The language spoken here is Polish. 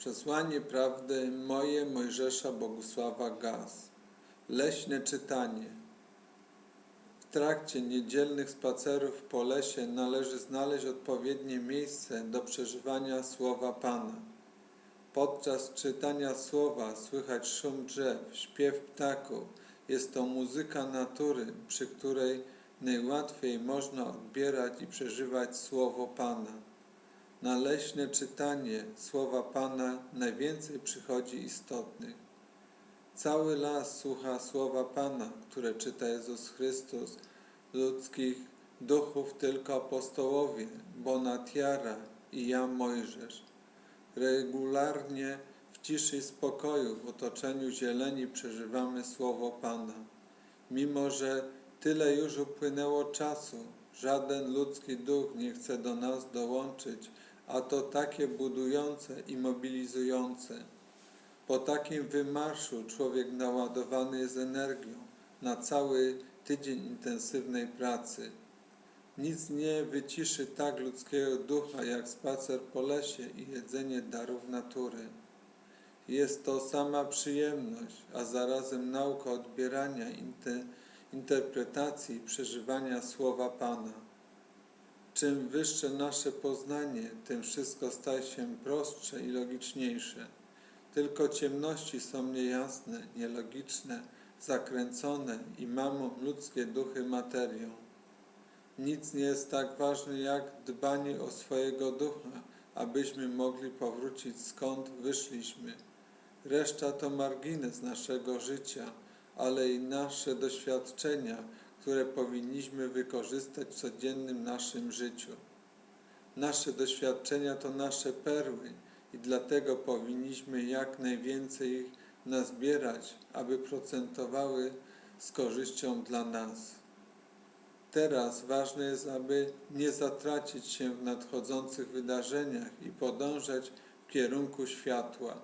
Przesłanie prawdy moje Mojżesza Bogusława Gaz. Leśne czytanie. W trakcie niedzielnych spacerów po lesie należy znaleźć odpowiednie miejsce do przeżywania słowa Pana. Podczas czytania słowa słychać szum drzew, śpiew ptaków. Jest to muzyka natury, przy której najłatwiej można odbierać i przeżywać słowo Pana. Na leśne czytanie słowa Pana najwięcej przychodzi istotnych. Cały las słucha słowa Pana, które czyta Jezus Chrystus, ludzkich duchów tylko apostołowie, Bonatiara i ja Mojżesz. Regularnie w ciszy i spokoju, w otoczeniu zieleni przeżywamy słowo Pana. Mimo, że tyle już upłynęło czasu, żaden ludzki duch nie chce do nas dołączyć, a to takie budujące i mobilizujące. Po takim wymarszu człowiek naładowany jest energią na cały tydzień intensywnej pracy. Nic nie wyciszy tak ludzkiego ducha jak spacer po lesie i jedzenie darów natury. Jest to sama przyjemność, a zarazem nauka odbierania, inte, interpretacji i przeżywania słowa Pana. Czym wyższe nasze poznanie, tym wszystko staje się prostsze i logiczniejsze. Tylko ciemności są niejasne, nielogiczne, zakręcone i mamą ludzkie duchy materią. Nic nie jest tak ważne jak dbanie o swojego ducha, abyśmy mogli powrócić skąd wyszliśmy. Reszta to margines naszego życia, ale i nasze doświadczenia, które powinniśmy wykorzystać w codziennym naszym życiu. Nasze doświadczenia to nasze perły i dlatego powinniśmy jak najwięcej ich nazbierać, aby procentowały z korzyścią dla nas. Teraz ważne jest, aby nie zatracić się w nadchodzących wydarzeniach i podążać w kierunku światła.